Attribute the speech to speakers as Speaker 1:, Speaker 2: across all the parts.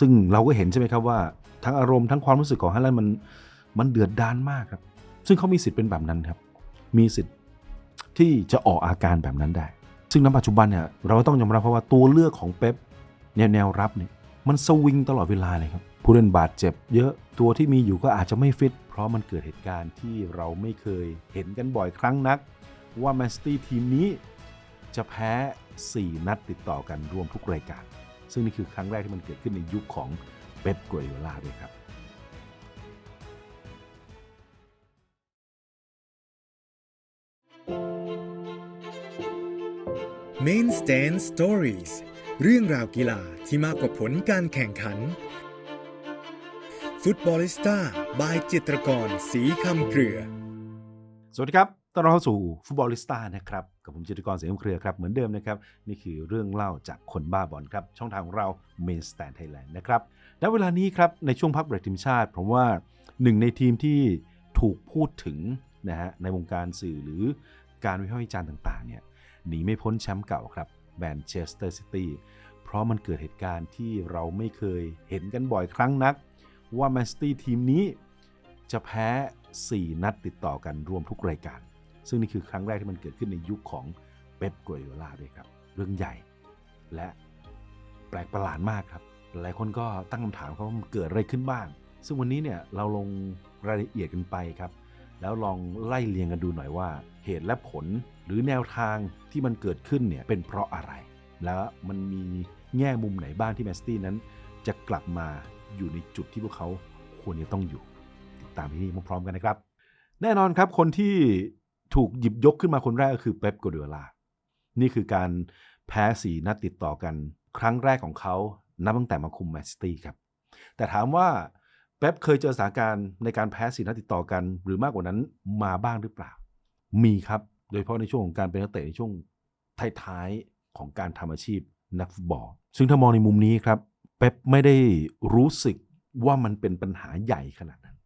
Speaker 1: ซึ่งเราก็เห็นใช่ไหมครับว่าทั้งอารมณ์ทั้งความรู้สึกของฮาแลนด์มันมันเดือดดานมากครับ ซึ่งเขามีสิทธิ์เป็นแบบนั้นครับ มีสิทธิ์ที่จะออกอาการแบบนั้นได้ ซึ่งณปัจจุบันเนี่ยเราก็ต้องยอมรับเพราะว่าตัวเลือกของเป๊ปแนวแนวรับเนี่ยมันสวิงตลอดเวลาเลยครับผู้เล่นบาดเจ็บ เยอะตัวที่มีอยู่ก็อาจจะไม่ฟิต เพราะมันเกิดเหตุการณ์ที่เราไม่เคยเห็นกันบ่อยครั้งนัก ว่าแมนซิตี้ทีมนี้จะแพ้ 4 นัดติดต่อกันรวมทุกรายการ ซึ่งนี่คือครั้งแรกที่มันเกิดขึ้นในยุคของเป๊ปกัวดิโอลาด้วยครับ
Speaker 2: Main Stand Stories เรื่องราวกีฬาที่มากกว่าผลการแข่งขันฟุตบอลิสต้าบายจิตรกร สีคำเกลือ
Speaker 1: สวัสดีครับ ต้อนรับเข้าสู่ฟุตบอลลิสต้านะครับ กับผมจิตกรเสียงเครือครับ เหมือนเดิมนะครับ นี่คือเรื่องเล่าจากคนบ้าบอลครับ ช่องทางของเรา Main Stand Thailand นะครับและเวลานี้ครับ ในช่วงพักเบรกทีมชาติ ผมว่าหนึ่งในทีมที่ถูกพูดถึงนะฮะในวงการสื่อหรือการวิพากษ์วิจารณ์ต่างๆเนี่ยหนีไม่พ้นแชมป์เก่าครับแมนเชสเตอร์ซิตี้เพราะมันเกิดเหตุการณ์ที่เราไม่เคยเห็นกันบ่อยครั้งนัก ว่าแมนซิตี้ทีมนี้จะแพ้ 4 นัดติดต่อกันรวมทุกรายการ ซึ่งนี่คือครั้งแรกที่มันเกิดขึ้นในยุคของเป๊ปกัวดิโอลาด้วยครับ เรื่องใหญ่ และแปลกประหลาดมากครับ หลายคนก็ตั้งคำถามครับว่ามันเกิดอะไรขึ้นบ้าง ซึ่งวันนี้เนี่ยเราลงรายละเอียดกันไปครับ แล้วลองไล่เรียงกันดูหน่อยว่า เหตุและผลหรือแนวทางที่มันเกิดขึ้นเนี่ยเป็นเพราะอะไร แล้วมันมีแง่มุมไหนบ้างที่แมนซิตี้นั้น จะกลับมาอยู่ในจุดที่พวกเขาควรจะต้องอยู่ ติดตามที่นี่พร้อมๆกันนะครับ แน่นอนครับคนที่ ถูกหยิบยกขึ้นมาคนแรกก็คือเป๊ปกัวเดิโอลานี่คือการแพ้สีนัดติดต่อกัน ครั้งแรกของเขานับตั้งแต่มาคุมแมนซิตี้ครับ แต่ถามว่าเป๊ปเคยเจอสถานการณ์ในการแพ้สีนัดติดต่อกัน หรือมากกว่านั้นมาบ้างหรือเปล่า มีครับ โดยเฉพาะในช่วงของการเป็นนักเตะในช่วงท้ายๆของการทำอาชีพนักฟุตบอล ซึ่งถ้ามองในมุมนี้ครับ เป๊ปไม่ได้รู้สึกว่ามันเป็นปัญหาใหญ่ขนาดนั้น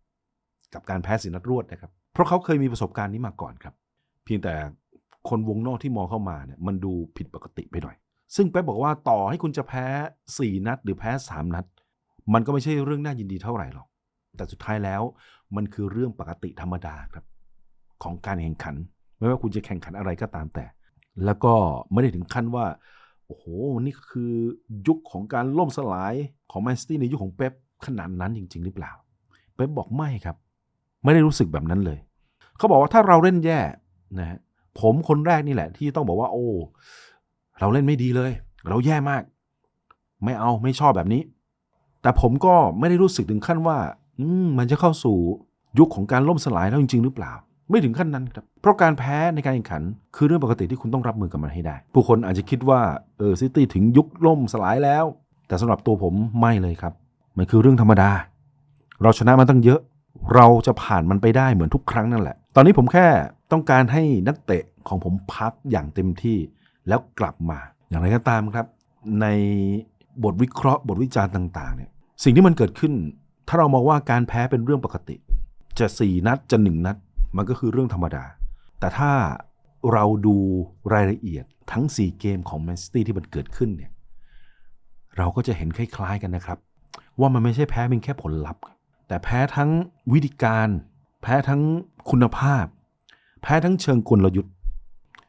Speaker 1: กับการแพ้สีนัดรวดนะครับ เพราะเขาเคยมีประสบการณ์นี้มาก่อนครับ เพียงแต่คนวงนอกที่มองเข้ามาเนี่ยมันดูผิดปกติไปหน่อย ซึ่งเป๊ปบอกว่าต่อให้คุณจะแพ้ 4 นัด หรือแพ้ 3 นัด มันก็ไม่ใช่เรื่องน่ายินดีเท่าไหร่หรอก แต่สุดท้ายแล้วมันคือเรื่องปกติธรรมดาครับ ของการแข่งขัน ไม่ว่าคุณจะแข่งขันอะไรก็ตามแต่ แล้วก็ไม่ได้ถึงขั้นว่าโอ้โห นี่คือยุคของการล่มสลายของแมนซิตี้ในยุคของเป๊ปขนาดนั้นจริง ๆ หรือเปล่า เป๊ปบอกไม่ครับ ไม่ได้รู้สึกแบบนั้นเลย เขาบอกว่าถ้าเราเล่นแย่ นะฮะผมคนแรกนี่แหละ ที่ต้องบอกว่า โอ้ เราเล่นไม่ดีเลย เราแย่มาก ไม่เอาไม่ชอบแบบนี้ แต่ผมก็ไม่ได้รู้สึกถึงขั้นว่า อืมมันจะเข้าสู่ยุคของการล่มสลายแล้วจริง ๆ หรือเปล่า ไม่ถึงขั้นนั้นครับเพราะการแพ้ในการแข่งขัน คือเรื่องปกติที่คุณต้องรับมือกับมันให้ได้ ผู้คนอาจจะคิดว่าเออซิตี้ถึงยุคล่มสลายแล้ว แต่สำหรับตัวผมไม่เลยครับ มันคือเรื่องธรรมดา เราชนะมันตั้งเยอะ เราจะผ่านมันไปได้เหมือนทุกครั้งนั่นแหละ ตอนนี้ผมแค่ ต้องการให้นักเตะของผมพักอย่างเต็มที่แล้วกลับมา อย่างไรก็ตามครับ ในบทวิเคราะห์ บทวิจารณ์ต่างๆเนี่ยสิ่งที่มันเกิดขึ้น ถ้าเรามองว่าการแพ้เป็นเรื่องปกติ จะ4นัดจะ1นัด มันก็คือเรื่องธรรมดา แต่ถ้าเราดูรายละเอียดทั้ง 4 เกมของแมนซิตี้ที่มันเกิดขึ้นเนี่ยเราก็จะเห็นคล้ายๆกันนะครับ ว่ามันไม่ใช่แพ้เพียงแค่ผลลัพธ์ครับแต่แพ้ทั้งวิธีการ แพ้ทั้งคุณภาพ แพ้ทั้งเชิงกลยุทธ์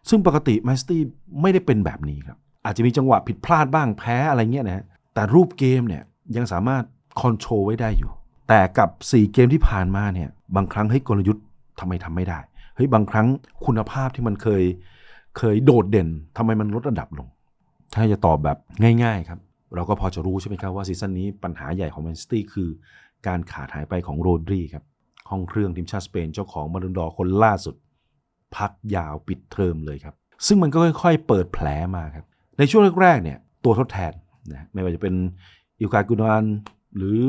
Speaker 1: ซึ่งปกติแมนซิตี้ไม่ได้เป็นแบบนี้ครับ อาจจะมีจังหวะผิดพลาดบ้างแพ้อะไรเงี้ยนะฮะแต่รูปเกมเนี่ยยังสามารถคอนโทรลไว้ได้อยู่ แต่กับ 4 เกมที่ผ่านมาเนี่ยบางครั้งให้กลยุทธ์ทำไมทำไม่ได้เฮ้ยบางครั้งคุณภาพที่มันเคยเคยโดดเด่นทำไมมันลดระดับลง ถ้าจะตอบแบบง่าย ๆ ครับ เราก็พอจะรู้ใช่ไหมครับว่าซีซั่นนี้ปัญหาใหญ่ของแมนซิตี้คือการขาดหายไปของโรดรีครับห้องเครื่องทีมชาติสเปนเจ้าของบอลลูนดอคนล่าสุด พักยาวปิดเทอมเลยครับ ซึ่งมันก็ค่อยๆ เปิดแผลมาครับ ในช่วงแรกๆเนี่ยตัวทดแทนนะไม่ว่าจะเป็นอิวกากุนานหรือ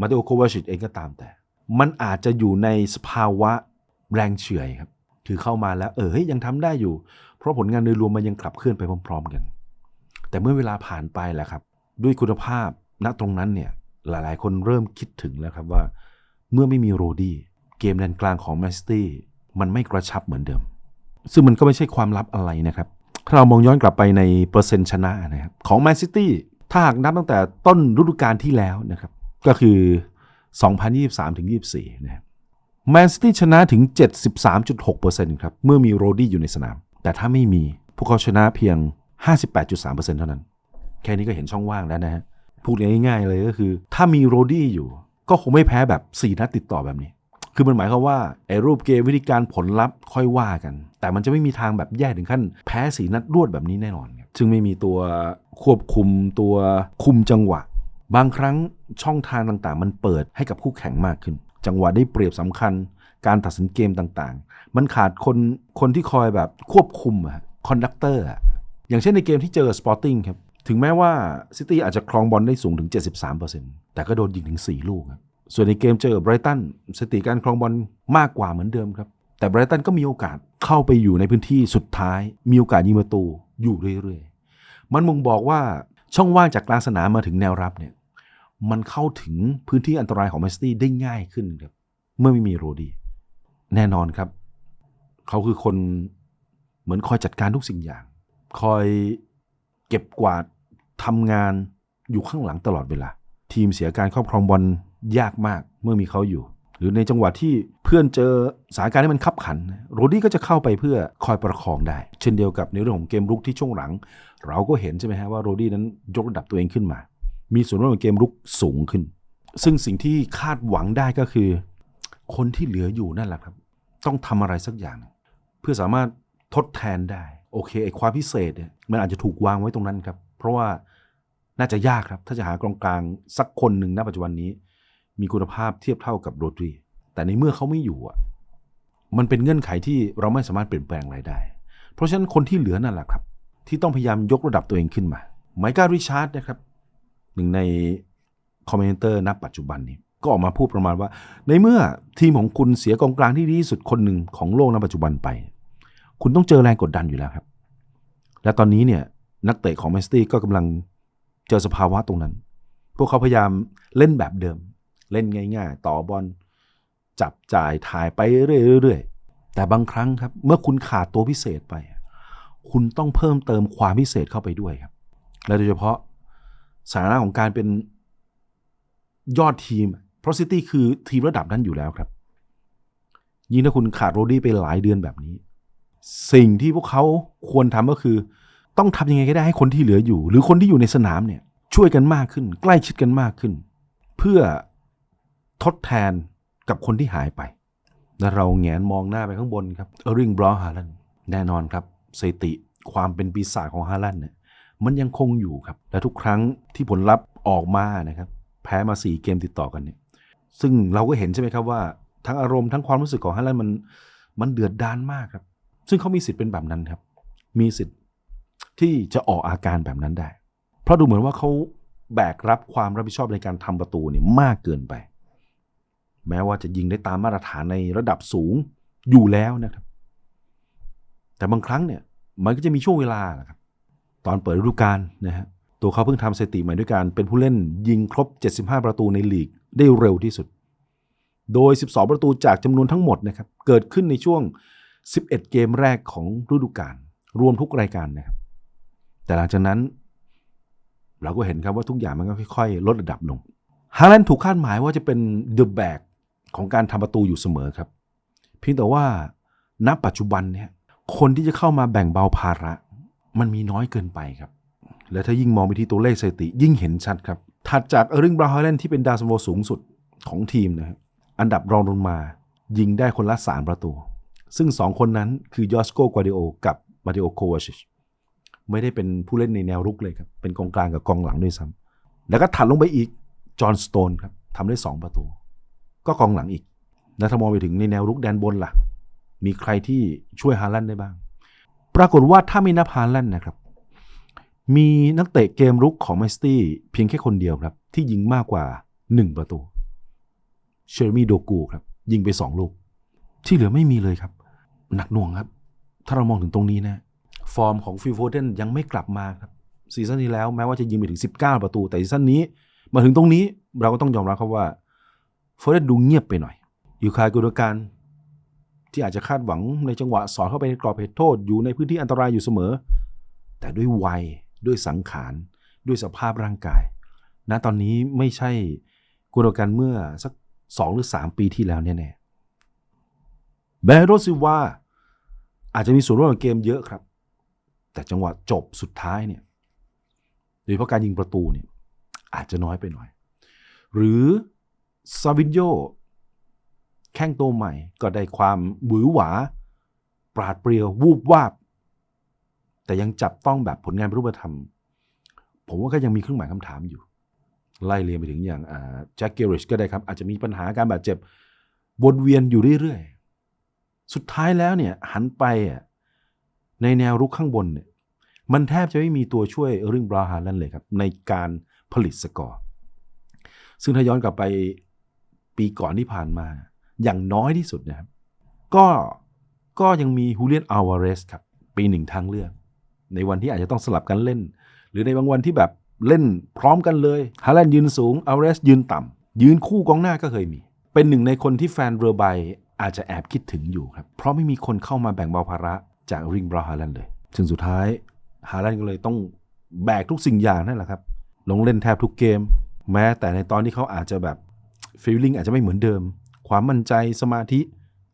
Speaker 1: มาเตโอโควาชิตเองก็ตามแต่ มันอาจจะอยู่ในสภาวะแรงเฉื่อยครับ คือเข้ามาแล้วเออเฮ้ยยังทำได้อยู่ เพราะผลงานโดยรวมมันยังขับเคลื่อนไปพร้อม ๆ กัน แต่เมื่อเวลาผ่านไปแล้วครับ ด้วยคุณภาพณตรงนั้นเนี่ยหลายๆ คนเริ่มคิดถึงแล้วครับว่า เมื่อไม่มีโรดี้เกมแดนกลางของแมนซิตี้ มันไม่กระชับเหมือนเดิม ซึ่งมันก็ไม่ใช่ความลับอะไรนะครับ ถ้าเรามองย้อนกลับไปในเปอร์เซ็นต์ชนะนะครับของแมนซิตี้ถ้าหากนับตั้งแต่ต้นฤดูกาลที่แล้วนะครับ ก็คือ 2023ถึง24นะครับแมนซิตี้ชนะถึง 73.6%ครับเมื่อมีโรดี้อยู่ในสนาม แต่ถ้าไม่มีพวกเขาชนะเพียง 58.3%เท่านั้น แค่นี้ก็เห็นช่องว่างแล้วนะฮะพูดง่ายๆเลยก็คือ ถ้ามีโรดี้อยู่ ก็คงไม่แพ้แบบ 4 นัดติดต่อแบบนี้ คือมันหมายความว่าไอ้รูปเกมวิธีการผลลัพธ์ค่อยว่ากัน แต่มันจะไม่มีทางแบบแย่ถึงขั้น แพ้สีนัดรวดแบบนี้แน่นอนครับซึ่งไม่มีตัวควบคุมตัวคุมจังหวะ บางครั้งช่องทางต่างๆ มันเปิดให้กับคู่แข่งมากขึ้น จังหวะได้เปรียบสำคัญ การตัดสินเกมต่างๆ มันขาดคนคนที่คอยแบบควบคุมอะคอนดักเตอร์อะอย่างเช่นในเกมที่เจอสปอร์ติ้งครับถึงแม้ว่าซิตี้อาจจะครองบอลได้สูงถึง 73%แต่ก็โดนยิงถึง 4 ลูกครับ ส่วนในเกมเจอไบรตันสติการครองบอลมากกว่าเหมือนเดิมครับ แต่ไบรตันก็มีโอกาสเข้าไปอยู่ในพื้นที่สุดท้าย มีโอกาสยิงประตูอยู่เรื่อยๆ มันมงบอกว่าช่องว่างจากกลางสนามมาถึงแนวรับเนี่ยมันเข้าถึงพื้นที่อันตรายของแมนซิตี้ได้ง่ายขึ้นครับ เมื่อไม่มีโรดี แน่นอนครับ เขาคือคนเหมือนคอยจัดการทุกสิ่งอย่าง คอยเก็บกวาดทำงานอยู่ข้างหลังตลอดเวลา ทีมเสียการครอบครองบอล ยากมากเมื่อมีเขาอยู่ หรือในจังหวะที่เพื่อนเจอสถานการณ์ที่มันขับขัน โรดี้ก็จะเข้าไปเพื่อคอยประคองได้ เช่นเดียวกับในเรื่องของเกมรุกที่ช่วงหลัง เราก็เห็นใช่ไหมฮะว่าโรดี้นั้นยกระดับตัวเองขึ้นมา มีส่วนร่วมในเกมรุกสูงขึ้น ซึ่งสิ่งที่คาดหวังได้ก็คือ คนที่เหลืออยู่นั่นแหละครับ ต้องทำอะไรสักอย่าง เพื่อสามารถทดแทนได้โอเคไอ้ความพิเศษเนี่ยมันอาจจะถูกวางไว้ตรงนั้นครับ เพราะว่าน่าจะยากครับ ถ้าจะหากองกลางสักคนหนึ่งณปัจจุบันนี้ มีคุณภาพเทียบเท่ากับโรดรีแต่ในเมื่อเขาไม่อยู่อะมันเป็นเงื่อนไขที่เราไม่สามารถเปลี่ยนแปลงอะไรได้ เพราะฉะนั้นคนที่เหลือนั่นแหละครับ ที่ต้องพยายามยกระดับตัวเองขึ้นมาไมค์การิชาร์ดนะครับ หนึ่งในคอมเมนเตอร์ณปัจจุบันนี้ก็ออกมาพูดประมาณว่า ในเมื่อทีมของคุณเสียกองกลางที่ดีที่สุดคนหนึ่งของโลกณปัจจุบันไป คุณต้องเจอแรงกดดันอยู่แล้วครับ และตอนนี้เนี่ยนักเตะของแมนซิตี้ก็กำลังเจอสภาวะตรงนั้น พวกเขาพยายามเล่นแบบเดิม เล่นง่าย ๆ ต่อบอลจับจ่ายถ่ายไปเรื่อยๆแต่บางครั้งครับ เมื่อคุณขาดตัวพิเศษไป คุณต้องเพิ่มเติมความพิเศษเข้าไปด้วยครับ และโดยเฉพาะสถานะของการเป็นยอดทีม เพราะซิตี้คือทีมระดับนั้นอยู่แล้วครับ ยิ่งถ้าคุณขาดโรดี้ไปหลายเดือนแบบนี้ สิ่งที่พวกเขาควรทำก็คือ ต้องทำยังไงก็ได้ให้คนที่เหลืออยู่ หรือคนที่อยู่ในสนามเนี่ยช่วยกันมากขึ้น ใกล้ชิดกันมากขึ้น เพื่อ ทดแทนกับคนที่หายไปและเราแงนมองหน้าไปข้างบนครับเออริงบรอฮาลันแน่นอนครับสถิติความเป็นปีศาจของฮาลันเนี่ยมันยังคงอยู่ครับ และทุกครั้งที่ผลลัพธ์ออกมานะครับ แพ้มาสี่เกมติดต่อกันเนี่ยซึ่งเราก็เห็นใช่ไหมครับว่า ทั้งอารมณ์ทั้งความรู้สึกของฮาลันมันมันเดือดดานมากครับ ซึ่งเขามีสิทธิ์เป็นแบบนั้นครับ มีสิทธิ์ที่จะออกอาการแบบนั้นได้ เพราะดูเหมือนว่าเขาแบกรับความรับผิดชอบในการทำประตูเนี่ยมากเกินไป แม้ว่าจะยิงได้ตามมาตรฐานในระดับสูงอยู่แล้วนะครับ แต่บางครั้งเนี่ยมันก็จะมีช่วงเวลานะครับ ตอนเปิดฤดูกาลนะฮะตัวเขาเพิ่งทำสถิติใหม่ด้วยการเป็นผู้เล่นยิงครบ 75 ประตูในลีกได้เร็วที่สุด โดย 12 ประตูจากจำนวนทั้งหมดนะครับเกิดขึ้นในช่วง 11 เกมแรกของฤดูกาลรวมทุกรายการนะครับ แต่หลังจากนั้น เราก็เห็นครับว่าทุกอย่างมันก็ค่อย ๆ ลดระดับลงฮาแลนด์ถูกคาดหมายว่าจะเป็นเดอะแบก ของการทำประตูอยู่เสมอครับ เพียงแต่ว่าณปัจจุบันเนี่ยคนที่จะเข้ามาแบ่งเบาภาระ มันมีน้อยเกินไปครับ และถ้ายิ่งมองไปที่ตัวเลขสถิติ ยิ่งเห็นชัดครับ ถัดจากเออริงบราฮาแลนที่เป็นดาวซันโวสูงสุดของทีมนะครอันดับรองลงมายิงได้คนละ 3 ประตู ซึ่ง 2 คนนั้นคือยอสโกกวาดิโอกับมาติโอโควาชิชไม่ได้เป็นผู้เล่นในแนวรุกเลยครับ เป็นกองกลางกับกองหลังด้วยซ้ำแล้วก็ถัดลงไปอีกจอห์นสโตนครับทำได้ 2 ประตู ก็กองหลังอีกแล้วถ้ามองไปถึงในแนวรุกแดนบนล่ะ มีใครที่ช่วยฮาแลนด์ได้บ้าง ปรากฏว่าถ้าไม่นับฮาแลนด์นะครับ มีนักเตะเกมรุกของแมนซิตี้เพียงแค่คนเดียวครับ ที่ยิงมากกว่า 1 ประตู เชอร์มีโดกูครับ ยิงไป 2 ลูก ที่เหลือไม่มีเลยครับ หนักหน่วงครับ ถ้าเรามองถึงตรงนี้นะ ฟอร์มของฟิลโฟเดนยังไม่กลับมาครับซีซั่นที่แล้วแม้ว่าจะยิงไปถึง 19 ประตู แต่ซีซั่นนี้มาถึงตรงนี้เราก็ต้องยอมรับครับว่า โฟเดนดูเงียบไปหน่อย อยู่คายกุดการที่อาจจะคาดหวังในจังหวะสอดเข้าไปในกรอบเหตุโทษอยู่ในพื้นที่อันตรายอยู่เสมอ แต่ด้วยวัยด้วยสังขาร ด้วยสภาพร่างกายณตอนนี้ไม่ใช่กุนโดกันเมื่อสักสองหรือสามปีที่แล้วแน่ๆแบโรซิว่าอาจจะมีส่วนร่วมกับเกมเยอะครับ แต่จังหวะจบสุดท้ายเนี่ยโดยเฉพาะการยิงประตูเนี่ยอาจจะน้อยไปหน่อย หรือ ซาวินโยแข้งตัวใหม่ก็ได้ความหวือหวา ปราดเปรียววูบวาบ แต่ยังจับต้องแบบผลงานรูปธรรม ผมว่าก็ยังมีเครื่องหมายคำถามอยู่ ไล่เรียงไปถึงอย่างแจ็คเกอริชก็ได้ครับ อาจจะมีปัญหาการบาดเจ็บวนเวียนอยู่เรื่อยๆ สุดท้ายแล้วเนี่ยหันไปในแนวรุกข้างบนเนี่ยมันแทบจะไม่มีตัวช่วยเร์ริงบราฮาลันเลยครับ ในการผลิตสกอร์ ซึ่งถ้าย้อนกลับไป ปีก่อนที่ผ่านมา อย่างน้อยที่สุดนะครับ ก็ก็ยังมีฮูเลียนอัลวาเรสครับ ปีหนึ่งทางเลือก ในวันที่อาจจะต้องสลับกันเล่น หรือในบางวันที่แบบเล่นพร้อมกันเลยฮาแลนด์ยืนสูงอัลวาเรสยืนต่ำยืนคู่กองหน้าก็เคยมี เป็นหนึ่งในคนที่แฟนเรือใบอาจจะแอบคิดถึงอยู่ครับ เพราะไม่มีคนเข้ามาแบ่งเบาภาระจากริงบราฮาแลนด์เลยซึ่งสุดท้ายฮาแลนด์ก็เลยต้องแบกทุกสิ่งอย่างนั่นแหละครับลงเล่นแทบทุกเกม แม้แต่ในตอนที่เขาอาจจะแบบ ฟีลลิ่งอาจจะไม่เหมือนเดิม ความมั่นใจสมาธิ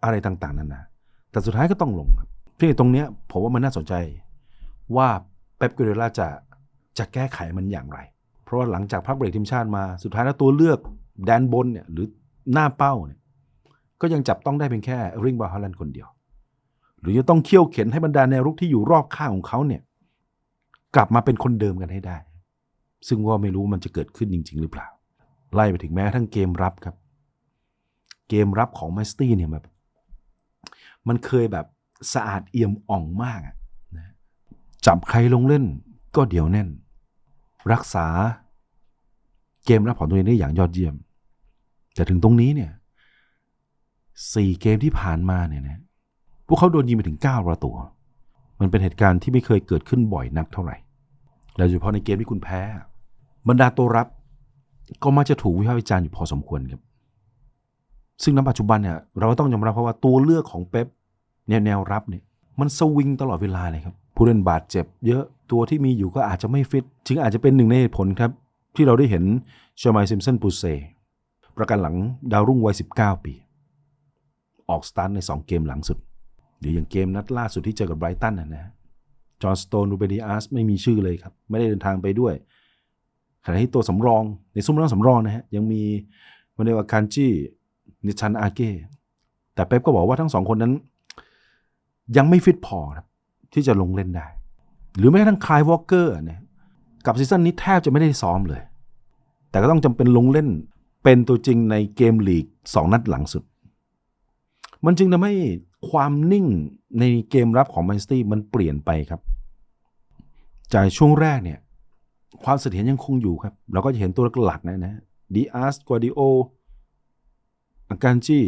Speaker 1: อะไรต่างๆนานาแต่สุดท้ายก็ต้องลงครับเพียงแต่ตรงเนี้ยผมว่ามันน่าสนใจว่าเป๊ปกัวเดล่าจะจะแก้ไขมันอย่างไร เพราะว่าหลังจากพักเบรกทีมชาติมาสุดท้ายแล้วตัวเลือกแดนบนเนี่ยหรือหน้าเป้าเนี่ยก็ยังจับต้องได้เพียงแค่ริงบาฮาลันคนเดียว หรือจะต้องเคี่ยวเข็นให้บรรดาแนวรุกที่อยู่รอบข้างของเขาเนี่ยกลับมาเป็นคนเดิมกันให้ได้ ซึ่งว่าไม่รู้มันจะเกิดขึ้นจริง ๆ หรือเปล่า ไล่ไปถึงแม้ทั้งเกมรับครับ เกมรับของแมสตี้เนี่ยแบบมันเคยแบบสะอาดเอี่ยมอ่องมากนะจับใครลงเล่นก็เดี๋ยวแน่น รักษาเกมรับของตัวเองได้อย่างยอดเยี่ยม แต่ถึงตรงนี้เนี่ยสี่เกมที่ผ่านมาเนี่ยนะพวกเขาโดนยิงไปถึง 9 ประตู มันเป็นเหตุการณ์ที่ไม่เคยเกิดขึ้นบ่อยนักเท่าไหร่และโดยเฉพาะในเกมที่คุณแพ้ บรรดาตัวรับ ก็มักจะถูกวิพากษ์วิจารณ์อยู่พอสมควรครับ ซึ่งณปัจจุบันเนี่ย เราก็ต้องยอมรับเพราะว่าตัวเลือกของเป๊ปแนวแนวรับเนี่ย มันสวิงตลอดเวลาเลยครับ ผู้เล่นบาดเจ็บ เยอะตัวที่มีอยู่ก็อาจจะไม่ฟิตจึงอาจจะเป็นหนึ่งในเหตุผลครับ ที่เราได้เห็นเชมายซิมสันปูเซประกันหลังดาวรุ่งวัย 19 ปี ออกสตาร์ทใน 2 เกมหลังสุดหรืออย่างเกมนัดล่าสุดที่เจอกับไบรตันนะนะจอห์นสโตนรูเบดิอาสไม่มีชื่อเลยครับ ไม่ได้เดินทางไปด้วย ขณะที่ตัวสำรองในซุ้มร่างสำรองนะฮะยังมีวันเดวคันจีนิชันอาเก้แต่เป๊ปก็บอกว่าทั้งสองคนนั้น ยังไม่ฟิตพอครับที่จะลงเล่นได้ หรือแม้กระทั่งคลายวอลเกอร์เนี่ยกับซีซั่นนี้แทบจะไม่ได้ซ้อมเลย แต่ก็ต้องจำเป็นลงเล่นเป็นตัวจริงในเกมลีกสองนัดหลังสุด มันจึงทำให้ความนิ่งในเกมรับของแมนซิตี้มันเปลี่ยนไปครับ จากช่วงแรกเนี่ย ความเสถียรยังคงอยู่ครับ เราก็จะเห็นตัวหลักๆนะนะดีอาร์สกวาดิโออาการจี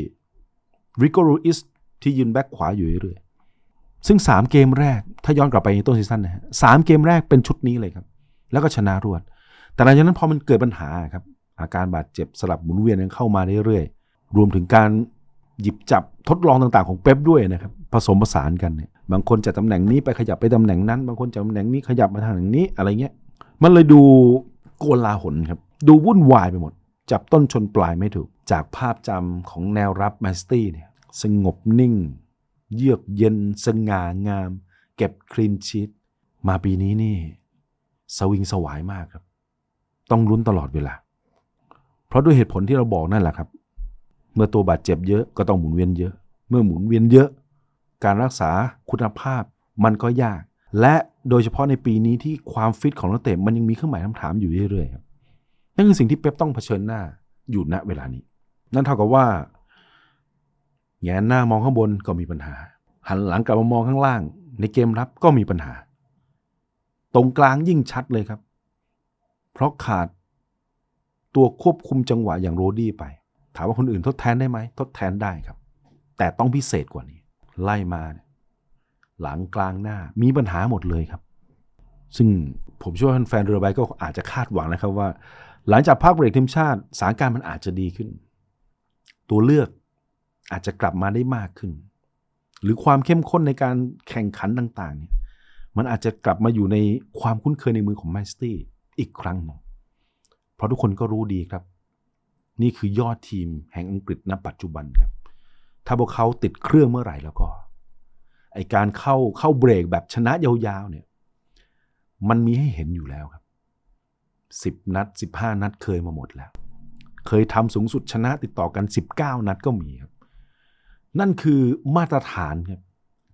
Speaker 1: ริโกรูอิสที่ยืนแบ็คขวาอยู่เรื่อยๆซึ่ง 3 เกมแรก ถ้าย้อนกลับไปในต้นซีซั่นนะฮะสามเกมแรกเป็นชุดนี้เลยครับ แล้วก็ชนะรวด แต่หลังจากนั้นพอมันเกิดปัญหาครับ อาการบาดเจ็บสลับหมุนเวียนกันเข้ามาเรื่อยๆ รวมถึงการหยิบจับทดลองต่างๆของเป๊ปด้วยนะครับผสมผสานกันเนี่ยบางคนจากตำแหน่งนี้ไปขยับไปตำแหน่งนั้น บางคนจากตำแหน่งนี้ขยับมาทางนี้อะไรเงี้ย มันเลยดูโกลาหลครับ ดูวุ่นวายไปหมด จับต้นชนปลายไม่ถูก จากภาพจำของแนวรับแมสตี้เนี่ยสงบนิ่ง เยือกเย็น สง่างาม เก็บคลีนชีตมาปีนี้นี่ สวิงสวายมากครับ ต้องลุ้นตลอดเวลา เพราะด้วยเหตุผลที่เราบอกนั่นแหละครับ เมื่อตัวบาดเจ็บเยอะก็ต้องหมุนเวียนเยอะ เมื่อหมุนเวียนเยอะ การรักษาคุณภาพมันก็ยาก และ โดยเฉพาะในปีนี้ที่ความฟิตของนักเตะมันยังมีเครื่องหมายคำถามอยู่เรื่อยๆครับนั่นคือสิ่งที่เป๊ปต้องเผชิญหน้าอยู่ณเวลานี้ นั่นเท่ากับว่าแงนหน้ามองข้างบนก็มีปัญหา หันหลังกลับมามองข้างล่าง ในเกมรับก็มีปัญหา ตรงกลางยิ่งชัดเลยครับ เพราะขาดตัวควบคุมจังหวะอย่างโรดี้ไป ถามว่าคนอื่นทดแทนได้ไหมทดแทนได้ครับ แต่ต้องพิเศษกว่านี้ ไล่มาเนี่ย หลังกลางหน้ามีปัญหาหมดเลยครับ ซึ่งผมเชื่อว่าแฟนเรือใบก็อาจจะคาดหวังนะครับว่า หลังจากพักเบรกทีมชาติสถานการณ์มันอาจจะดีขึ้น ตัวเลือกอาจจะกลับมาได้มากขึ้น หรือความเข้มข้นในการแข่งขันต่างๆเนี่ยมันอาจจะกลับมาอยู่ในความคุ้นเคยในมือของแมนซิตี้อีกครั้งหนึ่งเพราะทุกคนก็รู้ดีครับ นี่คือยอดทีมแห่งอังกฤษณปัจจุบันครับ ถ้าพวกเขาติดเครื่องเมื่อไหร่แล้วก็ ไอการเข้าเข้าเบรกแบบชนะยาวๆเนี่ยมันมีให้เห็นอยู่แล้วครับสิบนัดสิบห้านัดเคยมาหมดแล้ว เคยทำสูงสุดชนะติดต่อกัน 19 นัดก็มีครับ นั่นคือมาตรฐานครับ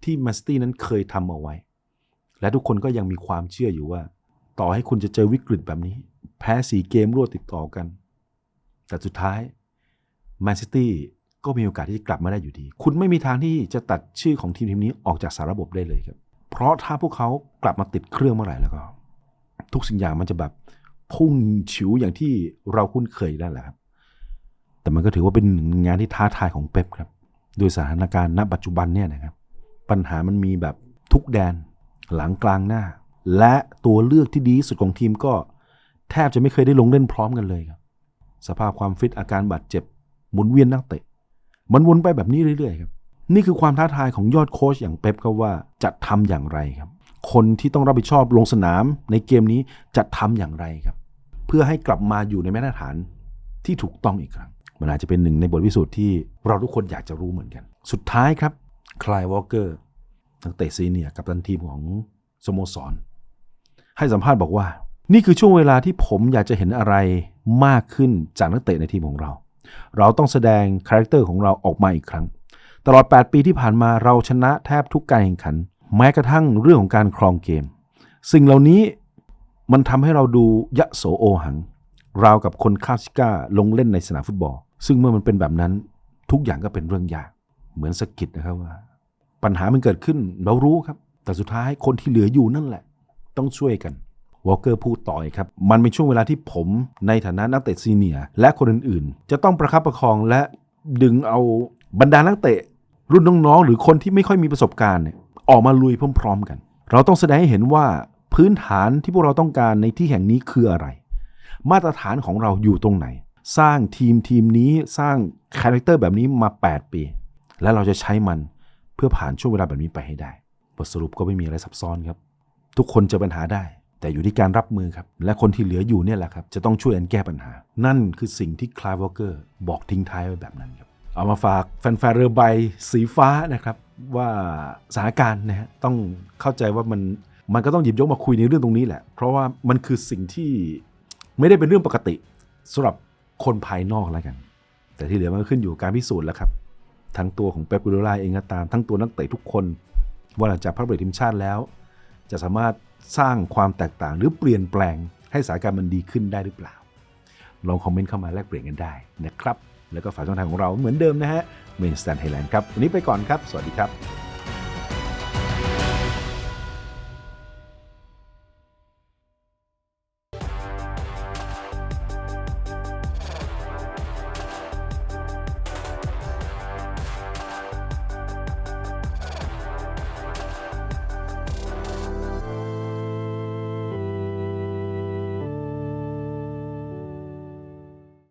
Speaker 1: ที่แมนสตี้นั้นเคยทำเอาไว้ และทุกคนก็ยังมีความเชื่ออยู่ว่า ต่อให้คุณจะเจอวิกฤตแบบนี้ แพ้สีเกมรวดติดต่อกัน แต่สุดท้ายแมนซิตี้ ก็มีโอกาสที่จะกลับมาได้อยู่ดี คุณไม่มีทางที่จะตัดชื่อของทีมทีมนี้ออกจากสารระบบได้เลยครับ เพราะถ้าพวกเขากลับมาติดเครื่องเมื่อไหร่แล้วก็ ทุกสิ่งอย่างมันจะแบบพุ่งฉิวอย่างที่เราคุ้นเคยนั่นแหละครับ แต่มันก็ถือว่าเป็นงานที่ท้าทายของเป๊ปครับ โดยสถานการณ์ณปัจจุบันเนี่ยนะครับ ปัญหามันมีแบบทุกแดน หลังกลางหน้า และตัวเลือกที่ดีสุดของทีมก็ แทบจะไม่เคยได้ลงเล่นพร้อมกันเลยครับ สภาพความฟิตอาการบาดเจ็บหมุนเวียนนักเตะ มันวนไปแบบนี้เรื่อยๆครับนี่คือความท้าทายของยอดโค้ชอย่างเป๊ปครับว่าจะทำอย่างไรครับ คนที่ต้องรับผิดชอบลงสนามในเกมนี้จะทำอย่างไรครับ เพื่อให้กลับมาอยู่ในมาตรฐานที่ถูกต้องอีกครั้ง มันอาจจะเป็นหนึ่งในบทพิสูจน์ที่เราทุกคนอยากจะรู้เหมือนกัน สุดท้ายครับคลายวอลเกอร์นักเตะซีเนียกับตันทีมของสโมสร ให้สัมภาษณ์บอกว่า นี่คือช่วงเวลาที่ผมอยากจะเห็นอะไรมากขึ้นจากนักเตะในทีมของเรา เราต้องแสดงคาแรคเตอร์ของเราออกมาอีกครั้ง ตลอด 8 ปีที่ผ่านมาเราชนะแทบทุกการแข่งขัน แม้กระทั่งเรื่องของการครองเกม สิ่งเหล่านี้มันทำให้เราดูยะโสโอหัง ราวกับคนคาบซิก้าลงเล่นในสนามฟุตบอล ซึ่งเมื่อมันเป็นแบบนั้นทุกอย่างก็เป็นเรื่องยาก เหมือนสกิดนะครับว่า ปัญหามันเกิดขึ้นเรารู้ครับ แต่สุดท้ายคนที่เหลืออยู่นั่นแหละ ต้องช่วยกัน วอลเกอร์พูดต่อครับ มันเป็นช่วงเวลาที่ผมในฐานะนักเตะซีเนียร์และคนอื่นๆ จะต้องประคับประคองและดึงเอาบรรดานักเตะ รุ่นน้องๆ หรือคนที่ไม่ค่อยมีประสบการณ์เนี่ยออกมาลุยพร้อมๆกัน เราต้องแสดงให้เห็นว่าพื้นฐานที่พวกเราต้องการในที่แห่งนี้คืออะไร มาตรฐานของเราอยู่ตรงไหน สร้างทีมทีมนี้สร้างคาแรคเตอร์แบบนี้มา 8 ปี และเราจะใช้มันเพื่อผ่านช่วงเวลาแบบนี้ไปให้ได้ บทสรุปก็ไม่มีอะไรซับซ้อนครับ ทุกคนเจอปัญหาได้ แต่อยู่ที่การรับมือครับ และคนที่เหลืออยู่เนี่ยแหละครับ จะต้องช่วยกันแก้ปัญหา นั่นคือสิ่งที่คลายวอลเกอร์บอกทิ้งท้ายไว้แบบนั้นครับ เอามาฝากแฟนๆเรือใบสีฟ้านะครับว่าสถานการณ์นะฮะต้องเข้าใจว่ามันมันก็ต้องหยิบยกมาคุยในเรื่องตรงนี้แหละ เพราะว่ามันคือสิ่งที่ไม่ได้เป็นเรื่องปกติสำหรับคนภายนอกแล้วกัน แต่ที่เหลือมันก็ขึ้นอยู่การพิสูจน์แล้วครับ ทั้งตัวของเป๊ปกูโดล่าเองก็ตาม ทั้งตัวนักเตะทุกคนว่าหลังจากพักเบรกทีมชาติแล้ว จะสามารถ สร้างความแตกต่างหรือเปลี่ยนแปลงให้สถานการณ์มันดีขึ้นได้หรือเปล่า ลองคอมเมนต์เข้ามาแลกเปลี่ยนกันได้นะครับ แล้วก็ฝากช่องทางของเราเหมือนเดิมนะฮะเมนสแตนไทยแลนด์ครับ วันนี้ไปก่อนครับ สวัสดีครับ